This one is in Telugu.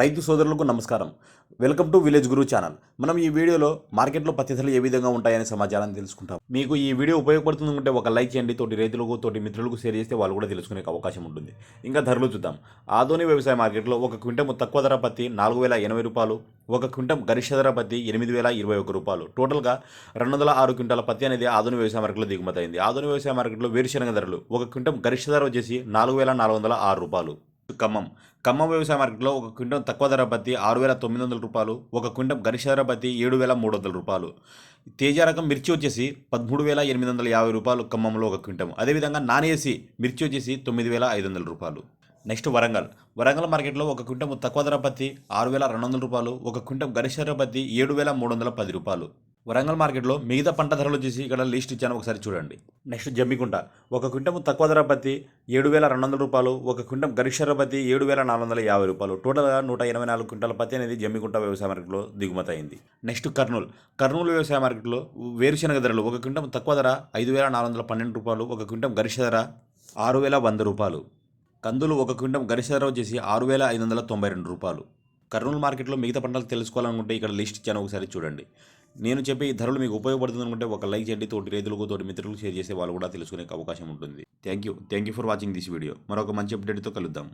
రైతు సోదరులకు నమస్కారం. Welcome to village guru channel. మనం ఈ వీడియోలో మార్కెట్లో పత్తి ధరలు ఏ విధంగా ఉంటాయనే సమాచారాన్ని తెలుసుకుంటాం. మీకు ఈ వీడియో ఉపయోగపడుతుంది అంటే ఒక లైక్ చేయండి తోటి రైతులకు తోటి మిత్రులకు షేర్ చేస్తే వాళ్ళు కూడా తెలుసుకునే అవకాశం ఉంటుంది. ఇంకా ధరలు చూద్దాం. ఆధునిక వ్యవసాయ మార్కెట్లో ఒక క్వింటం తక్కువ ధర పత్తి నాలుగు వేల ఎనభై రూపాయలు ఒక క్వింటం గరిష్ట ధర పత్తి ఎనిమిది వేల ఇరవై ఒక రూపాయలు. టోటల్గా రెండు వందల ఆరు క్వింటాల పత్తి అనేది ఆధునిక వ్యవసాయ మార్కెట్లో దిగుమతి అయింది. ఆధునిక వ్యవసాయ మార్కెట్లో వేరుశనగ ధరలు ఒక క్వింటం గరిష్ట ధర వచ్చేసి నాలుగు వేల నాలుగు వందల ఆరు రూపాయలు. ఖమ్మం. ఖమ్మం వ్యవసాయ మార్కెట్లో ఒక క్వింటం తక్కువ ధర పత్తి ఆరు వేల తొమ్మిది వందల రూపాయలు ఒక క్వింటం గరిష్ట ధర పత్తి ఏడు వేల మూడు వందల రూపాయలు. తేజ రకం మిర్చి వచ్చేసి పదమూడు వేల ఎనిమిది వందల యాభై రూపాయలు ఖమ్మంలో ఒక క్వింటం. అదేవిధంగా నాన్ ఏసీ మిర్చి వచ్చేసి తొమ్మిది వేల ఐదు వందల రూపాయలు. నెక్స్ట్ వరంగల్. వరంగల్ మార్కెట్లో ఒక క్వింటం తక్కువ ధర పత్తి ఆరు వేల రెండు వందల రూపాయలు ఒక క్వింటం గరిష్ట ధర పత్తి ఏడు వేల మూడు వందల పది రూపాయలు. వరంగల్ మార్కెట్లో మిగతా పంట ధరలు చూసి ఇక్కడ లిస్ట్ ఇచ్చాను ఒకసారి చూడండి. నెక్స్ట్ జమ్మికుంట. ఒక క్వింటం తక్కువ ధర పత్తి ఏడు వేల రెండు వందల రూపాయలు ఒక క్వింటం గరిష్ట పత్తి ఏడు వేల నాలుగు వందల యాభై రూపాయలు. టోటల్గా నూట ఎనభై నాలుగు క్వింటాల పత్తి అనేది జమ్మికుంట వ్యవసాయ మార్కెట్లో దిగుమతి అయింది. నెక్స్ట్ కర్నూలు. కర్నూలు వ్యవసాయ మార్కెట్లో వేరుశనగ ధరలు ఒక క్వింటం తక్కువ ధర ఐదు వేల నాలుగు వందల పన్నెండు రూపాయలు ఒక క్వింటం గరిష్ట ధర ఆరు వేల వంద రూపాయలు. కందులు ఒక క్వింటం గరిష్ట ధర వచ్చేసి ఆరు వేల ఐదు వందల తొంభై రెండు రూపాయలు. కర్నూలు మార్కెట్లో మిగతా పంటలు తెలుసుకోవాలనుకుంటే ఇక్కడ లిస్ట్ ఇచ్చాను ఒకసారి చూడండి. నేను చెప్పే ఈ ధరలు మీకు ఉపయోగపడుతుంది అనుకుంటే ఒక లైక్ చేయండి తోటి రైతులకు తోటి మిత్రులకు షేర్ చేసే వాళ్ళు కూడా తెలుసుకునే అవకాశం ఉంటుంది. Thank you. Thank you for watching this video. మరొక మంచి అప్డేట్తో కలుద్దాం.